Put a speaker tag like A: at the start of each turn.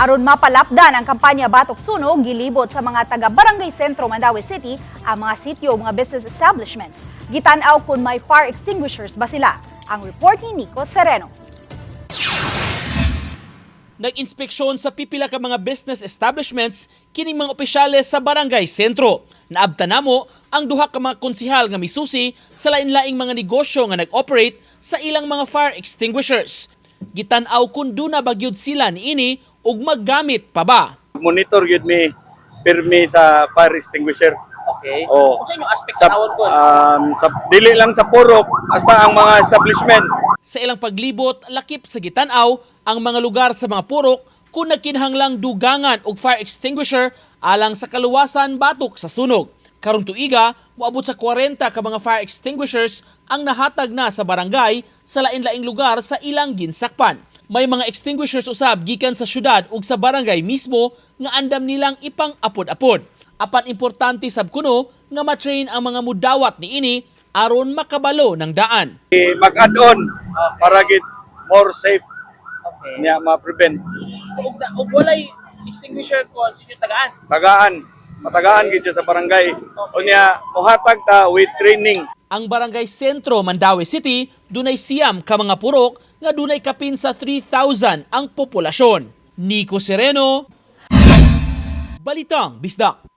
A: Aron mapalapdan ang kampanya Batok Sunog, gilibot sa mga taga Barangay Sentro, Mandawi City ang mga sityo mga business establishments. Gitanaw kung may fire extinguishers ba sila. Ang report ni Nico Sereno.
B: Nag-inspeksyon sa pipila ka mga business establishments kining mga opisyales sa Barangay Sentro. Naabta namo ang duha ka mga konsihal nga misusi sa lain-laing mga negosyo nga nag-operate sa ilang mga fire extinguishers. Gitan-aw kun duna bagyod sila niini ug maggamit pa ba.
C: monitor yun mi pirmi sa fire extinguisher.
B: Okay.
C: Oh.
B: Sa inyong aspect
C: Sa, um, sa dili lang sa purok hasta ang mga establishment.
B: Sa ilang paglibot, lakip sa gitanaw ang mga lugar sa mga purok kung nagkinahanglang dugangan og fire extinguisher alang sa kaluwasan batok sa sunog. Karong tuiga, moabot sa 40 ka mga fire extinguishers ang nahatag na sa barangay sa lain-laing lugar sa ilang ginsakpan. May mga extinguishers usab gikan sa syudad ug sa barangay mismo nga andam nilang ipang apod-apod. Apan importante sab kuno nga ma-train ang mga mudawat niini aron makabalo ng daan.
C: Mag-add on para git more safe
B: Okay.
C: niya ma-prevent.
B: So, ug, ug walay extinguisher ko sa inyo tagaan.
C: Tagaan, matagaan gid sa barangay. Unya mohatag ta with training.
B: Ang barangay sentro Mandawi City dunay siyam ka mga purok nga dunay kapin sa 3,000 ang populasyon. Nico Sereno, Balitang Bisdak.